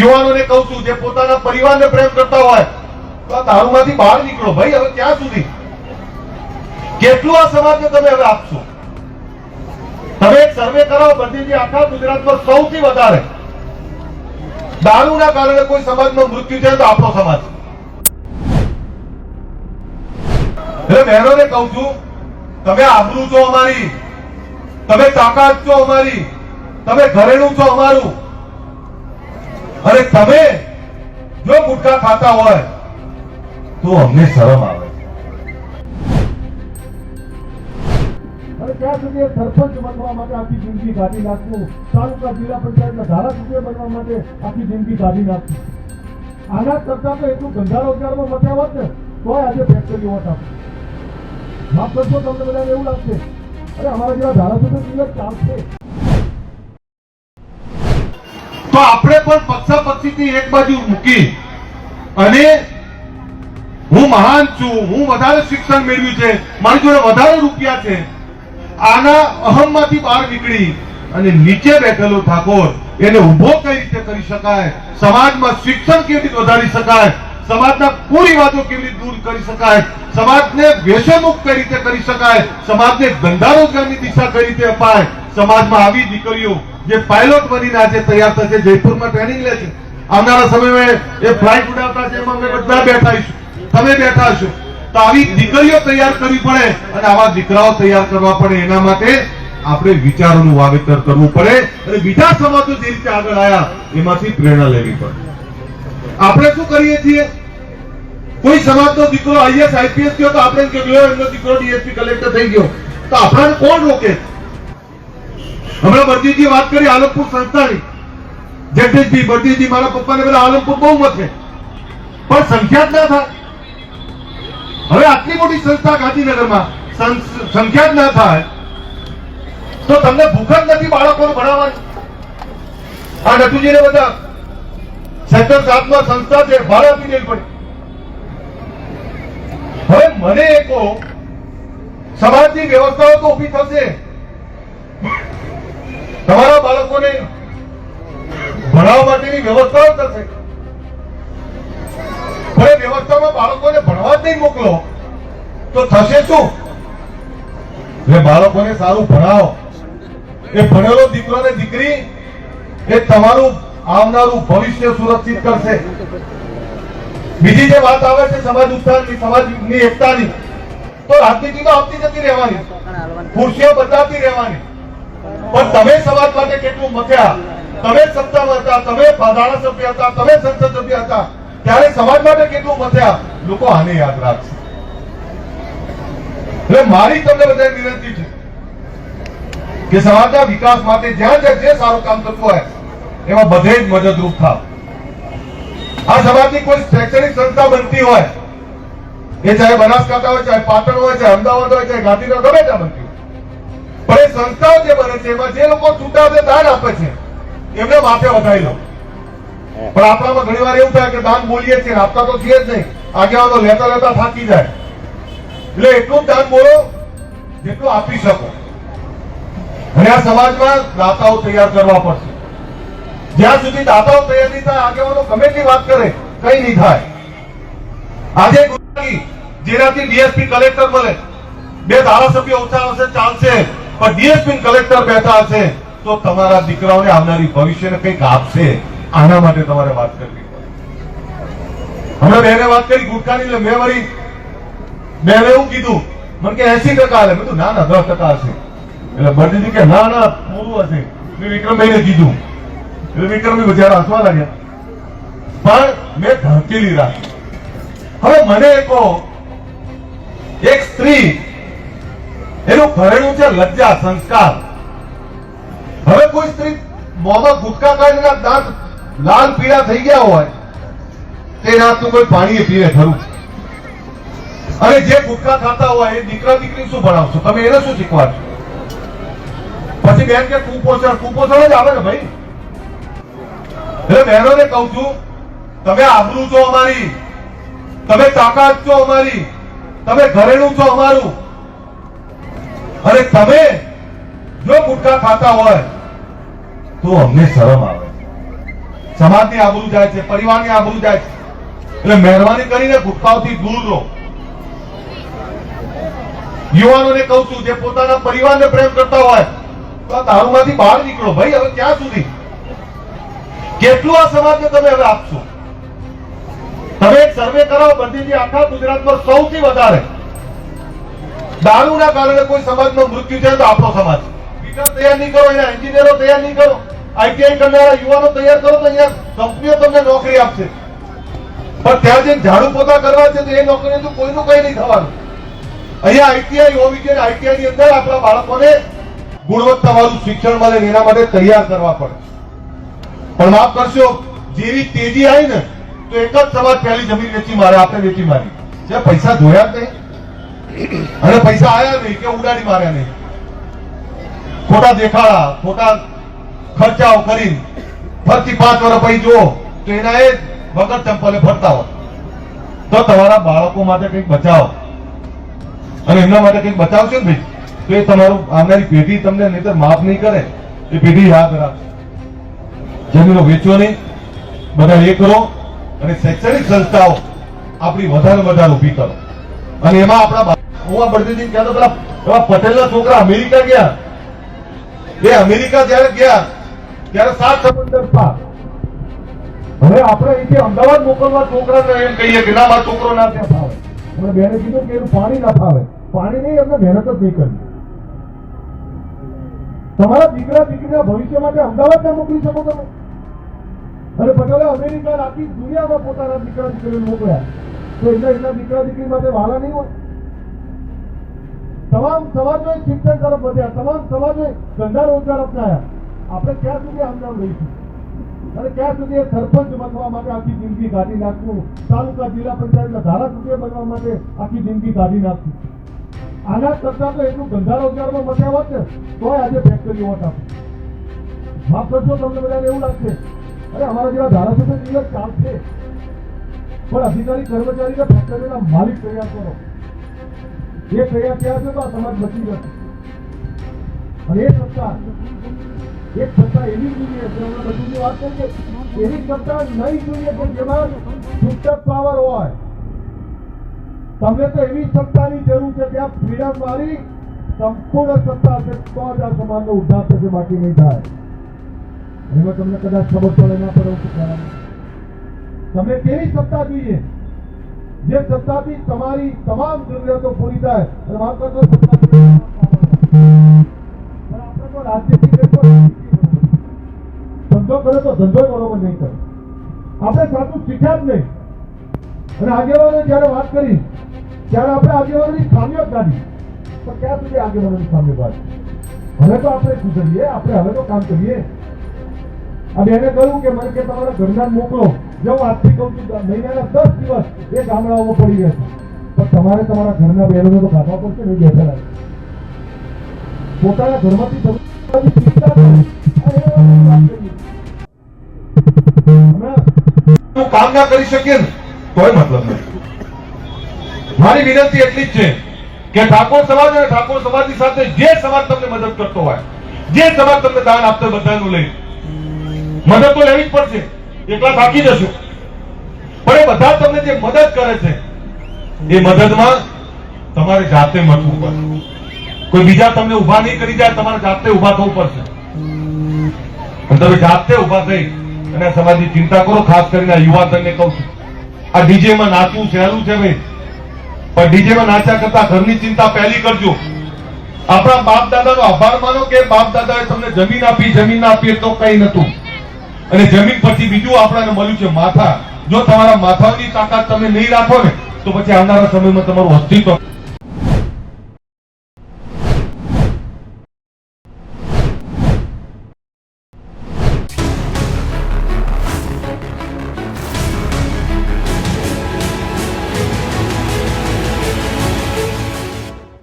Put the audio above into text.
યુવાનોને કહું છું, જે પોતાના પરિવારને પ્રેમ કરતા હોય, તો આ દારૂમાંથી બહાર નીકળો ભાઈ, હવે ક્યાં સુધી? કેટલું આ સમાજને તમે હવે આપશો? તમે એક સર્વે કરાવો બંધીજી આખા ગુજરાતમાં સૌથી વધારે. દારૂના કારણે કોઈ સમાજમાં મૃત્યુ થાય તો આપણો સમાજ. એટલે બહેનોને કહું છું, તમે આબરૂ છો અમારી, તમે તાકાત છો અમારી, તમે ઘરેણું છો અમારું. અને તમે જો ગુટકા ખાતા હોય, તો અમને શરમ આવે. ત્યાં સુધી સરપંચ બનવા માટે આખી જિંદગી કાઢી નાખશું તાલુકા જિલ્લા પંચાયતના ધારાસભ્ય બનવા માટે આખી જિંદગી કાઢી નાખશું આના કરતા તો એટલું ધંધા રોજગારમાં મથ્યા હોત ને તોય આજે ફેક્ટરી હોત આપણે માફ કરશો તમને બધાને એવું લાગશે. અરે અમારા જેવા ધારાસભ્ય ચાલશે. તો આપણે પણ પક્ષાપક્ષીથી એક બાજુ મૂકી અને હું મહાન છું, હું વધારે શિક્ષણ મેળવ્યું છે, મારી જોડે વધારે રૂપિયા છે. આના અહમમાંથી બહાર નીકળી અને નીચે બેઠેલો ઠાકોર એને ઊભો કઈ રીતે કરી શકાય? સમાજમાં શિક્ષણ કેવી રીતે વધારી શકાય? સમાજના કુરિવાજો કેવી રીતે દૂર કરી શકાય? સમાજને વ્યસનમુક્ત કઈ રીતે કરી શકાય? સમાજને ધંધા રોજગારની દિશા કઈ રીતે અપાય? સમાજમાં આવી દીકરીઓ જે પાયલોટ બનીને આજે તૈયાર થશે, જયપુરમાં ટ્રેનિંગ લે છે આવનારા સમયમાં એ ફ્લાઇટ ઉડાવતા છે એમાં અમે બધા બેઠા હશું તમે બેઠા છો તો આવી દીકરીઓ તૈયાર કરવી પડે અને આવા દીકરાઓ તૈયાર કરવા પડે એના માટે આપણે વિચારોનું વાવેતર કરવું પડે અને બીજા સમાજો જે રીતે આગળ આવ્યા એમાંથી પ્રેરણા લેવી પડે. આપણે શું કરીએ છીએ? કોઈ સમાજનો દીકરો આઈએસ આઈપીએસ થયો તો આપણે એમ કે ગયો એમનો દીકરો ડીએસપી કલેક્ટર થઈ ગયો. તો આપણને કોણ રોકે? હમણાં બળજીજી વાત કરી આલમપુર સંસ્થાની. જગદીશજી બળજીજી મારા પપ્પાને બધા આલમપુર બહુ મત છે પણ સંખ્યા જ ના થાય. હવે આટલી મોટી સંસ્થા ગાંધીનગરમાં સંખ્યા જ ના થાય, તો તમને ભૂખ જ નથી બાળકોને ભણાવવાની. આ નટુજીને બધા સેક્ટર સાતમાં સંસ્થા છે ભાડે આપી દેવી પડી. હવે મને એક સમાજની વ્યવસ્થાઓ તો ઊભી થશે. તમારા બાળકોને ભણાવવા માટેની વ્યવસ્થાઓ થશે. પણ એ વ્યવસ્થામાં બાળકોને ભણવા જ નહીં મોકલો, તો થશે શું? એટલે બાળકોને સારું ભણાવો. એ ભણેલો દીકરો ને દીકરી એ તમારું આવનારું ભવિષ્ય સુરક્ષિત કરશે. બીજી જે વાત આવે છે સમાજ ઉત્થાનની, સમાજની એકતાની, તો રાજનીતિ તો આવતી જતી રહેવાની. ખુરશીઓ બદલાતી રહેવાની. પણ તમે સમાજ માટે કેટલું મથ્યા? તમે સત્તા હતા, તમે ધારાસભ્ય હતા, તમે સંસદ સભ્ય હતા. ત્યારે સમાજ માટે કેટલું મથ્યા? લોકો આને યાદ રાખશે. એટલે મારી તમને બધા વિનંતી છે કે સમાજના વિકાસ માટે જ્યાં જ્યાં જે સારું કામ થતું હોય, એમાં બધે જ મદદરૂપ થાવ. આ સમાજની કોઈ શૈક્ષણિક સંસ્થા બનતી હોય, એ ચાહે બનાસકાંઠા હોય, ચાહે પાટણ હોય, ચાહે અમદાવાદ હોય, ચાહે ગાંધીનગર, ગમે ત્યાં બનતી હોય. પણ એ સંસ્થાઓ જે બને છે એમાં જે લોકો છૂટા છે દાન આપે છે એમને માથે વધારી લો. પણ આપણામાં ઘણી વાર એવું થાય કે દાન બોલીએ છીએ આપતા તો છીએ જ નહીં. આગેવાનો લેતા લેતા થાકી જાય. એટલે એટલું જ દાન બોલો જેટલું આપી શકો. અને આ સમાજમાં દાતાઓ તૈયાર કરવા પડશે. જ્યાં સુધી દાતાઓ તૈયાર નહીં થાય આગેવાનો ગમે તે વાત કરે કઈ નહીં થાય. આજે જેનાથી ડીએસપી કલેક્ટર મળે બે ધારાસભ્યો ઓછા આવશે ચાલશે. પણ ડીએસપી કલેક્ટર બેઠા હશે, તો તમારા દીકરાઓને આવનારી ભવિષ્યને કંઈક આપશે. આના માટે તમારે વાત કરવી પડે. બેને વાત કરી, ગુટકાની એટલે મેં વળી બેને એવું કીધું, મને કે એસી ટકા હાલે મેં ના ના, દસ ટકા હશે. એટલે બધી કે, ના ના, પૂરું હશે. મેં વિક્રમભાઈને કીધું. એટલે વિક્રમભાઈ બિચારા હસવા લાગ્યા. પણ મેં ધકેલી રાખી હવે મને કહો, એક સ્ત્રી એનું ઘરેણું છે લજ્જા, સંસ્કાર. હવે કોઈ સ્ત્રી મોમાં ગુટકા કાઢીને દાંત લાલ પીળા થઈ ગયા હોય, તે રાતનું કોઈ પાણી પીવે ખરું અને જે ગુટકા ખાતા હોય, એ દીકરા દીકરી શું ભણાવશો? તમે એને શું શીખવાડશો? પછી બેન કે કુપોષણ કુપોષણ જ આવે ને ભાઈ. એટલે બહેનોને કહું છું, તમે આબરૂ છો અમારી, તમે તાકાત છો અમારી, તમે ઘરેણું છો અમારું અને તમે જો ગુટકા ખાતા હોય, તો અમને શરમ આવે. સમાજની આબરૂ જાય છે, પરિવારની આબરૂ જાય છે. એટલે મહેરબાની કરીને ગુટકાઓથી દૂર રહો. યુવાનોને કહું છું, જે પોતાના પરિવારને પ્રેમ કરતા હોય, તો દારૂમાંથી બહાર નીકળો. ભાઈ, હવે ક્યાં સુધી? કેટલું આ સમાજને તમે હવે આપશો? તમે એક સર્વે કરાવો, બધી આખા ગુજરાતમાં સૌથી વધારે દારૂના કારણે કોઈ સમાજનું મૃત્યુ થાય તો આપણો સમાજ. વિકાસ તૈયાર નહીં કરો, એના એન્જિનિયરો તૈયાર નહીં કરો. આઈટીઆઈ કરનારા યુવાનો તૈયાર કરો તો અહીંયા કંપનીઓ તમને નોકરી આપશે. પણ ત્યાં જઈને ઝાડુ પોતા કરવા છે તો એ નોકરી તો કોઈનું કઈ નહીં થવાનું. અહીંયા આઈટીઆઈ હોવી જોઈએ આઈટીઆઈ ની અંદર આપણા બાળકોને ગુણવત્તાવાળું શિક્ષણ મળે એના માટે તૈયાર કરવા પડે. પણ માફ કરશો, જેવી તેજી આવી ને, તો એક જ સમાજ પહેલી જમીન વેચી મારે આપણે વેચી મારી. જે પૈસા જોયા નહીં. અને પૈસા આવ્યા નહીં કે ઉડાડી માર્યા નહીં. ખોટા દેખાડા, ખોટા ખર્ચાઓ કરી ફરતી પાંચ વર્ષ પછી જુઓ તો એના એ વગર ચંપલે ફરતા હોય. તો તમારા બાળકો માટે કંઈક બચાવો. અને એમના માટે કંઈક બચાવશો ને ભાઈ? તો એ તમારું, આવનારી પેઢી તમને નહીતર માફ નહીં કરે. એ પેઢી યાદ રાખશે. જમીનો વેચો નહીં. બધા એ કરો અને શૈક્ષણિક સંસ્થાઓ આપણી વધારે વધારે ઊભી કરો. અને એમાં આપણા હું આ બળદેવજી તો પેલા પેલા પટેલના છોકરા અમેરિકા ગયા. એ અમેરિકા જ્યારે ગયા, ત્યારે સાત સમંદર પાર હવે આપણે અહીંથી અમદાવાદ મોકલવા છોકરાને એમ કહીએ કે ના, મારો છોકરો ના ત્યાં ફાવે. મને બેને કીધું કે એનું પાણી ના ફાવે. પાણી નહીં, એમને મહેનત જ નહીં કરવી તમારા દીકરા, દીકરીના ભવિષ્ય માટે અમદાવાદ ના મોકલી શકો તમે. અને પટેલે અમેરિકા આખી દુનિયામાં પોતાના દીકરા, દીકરીને મોકલ્યા. તો એના એના દીકરા, દીકરી માટે વાલા નહીં હોય. તમામ સમાજો શિક્ષણ તરફ વધ્યા. તમામ સમાજોએ ધંધા રોજગાર અપનાયા આપણે ક્યાં સુધી આમ લઈશું? અને ક્યાં સુધી સરપંચ બનવા માટે આખી જિંદગી કાઢી નાખવું? તાલુકા જિલ્લા પંચાયતના ધારાસભ્ય બનવા માટે આખી જિંદગી કાઢી નાખવું. આના કરતા તો એટલું ધંધા રોજગારમાં મત્યા હોત ને, તોય આજે ફેક્ટરી હોત આપણે માફ કરશો તમને બધાને એવું લાગશે. અરે, અમારા જેવા ધારાસભ્ય દિવસ ચાલશે. પણ અધિકારી કર્મચારી ફેક્ટરીના માલિક તૈયાર કરો. એ તૈયાર ત્યાં છે તો આ સમાજ બચી જશે અને એ સત્તા એક સત્તા એવી જોઈએ છે હમણાં બધું વાત કરીએ એવી સત્તા નહીં જોઈએ કે જેમાં છૂટક પાવર હોય. તમને તો એવી સત્તાની જરૂર છે ત્યાં ફ્રીડમ વાળી સંપૂર્ણ સત્તા છે, તો જ આ સમાજનો ઉદ્ધાર થશે, બાકી નહીં થાય. એમાં તમને કદાચ ખબર પડે, ના પડે તમે. કેવી સત્તા જોઈએ? જે સત્તાથી તમારી તમામ જરૂરિયાતો પૂરી થાય અને હોય. પણ આપણે તો. ધંધો કરે તો ધંધો બરોબર નહીં કરે આપણે સાચું શીખ્યા જ નહીં અને આગેવાનો જ્યારે વાત કરી, ત્યારે આપણે આગેવાનોની ખામીઓ જ કાઢી પણ ક્યાં સુધી આગેવાનોની ખામીઓ કાઢી હવે તો આપણે સુધરીએ, આપણે હવે તો કામ કરીએ અને એને કહ્યું કે મને કે તમારા ઘરના મોકલો જો આજથી કહું છું મહિનાના દસ દિવસ એ ગામડાઓમાં પડી ગયા પણ તમારે તમારા ઘરના બહેનોને તો ખાવા પડશે નહીં બેઠેલા પોતાના ઘરમાંથી કામ ના કરી શકીએ ને, તોય મતલબ નથી મારી વિનંતી એટલી જ છે કે ઠાકોર સમાજ અને ઠાકોર સમાજની સાથે જે સમાજ તમને મદદ કરતો હોય, જે સમાજ તમને દાન આપતો બધાનું લઈ. મદદ તો લેવી જ પડશે. એકલા થાકી જશો. પણ એ બધા તમને જે મદદ કરે છે, એ મદદમાં તમારે જાતે મળવું પડશે કોઈ બીજા તમને ઊભા નહીં કરી જાય, તમારે જાતે ઊભા થવું પડશે. તમે જાતે ઊભા થઈ અને સમાજની ચિંતા કરો, ખાસ કરીને આ યુવાધનને કહું છું. આ ડીજે માં નાચવું સહેલું છે ભાઈ પણ ડીજે માં નાચ્યા કરતા ઘરની ચિંતા પહેલી કરજો. આપણા બાપ દાદાનો આભાર માનો કે બાપ દાદાએ તમને જમીન આપી જમીન આપી તો કઈ નતું અને જમીન પછી બીજું આપણને મળ્યું છે માથા. જો તમારા માથાની તાકાત તમે નહીં રાખો ને, તો પછી આવનારા સમયમાં તમારું અસ્તિત્વ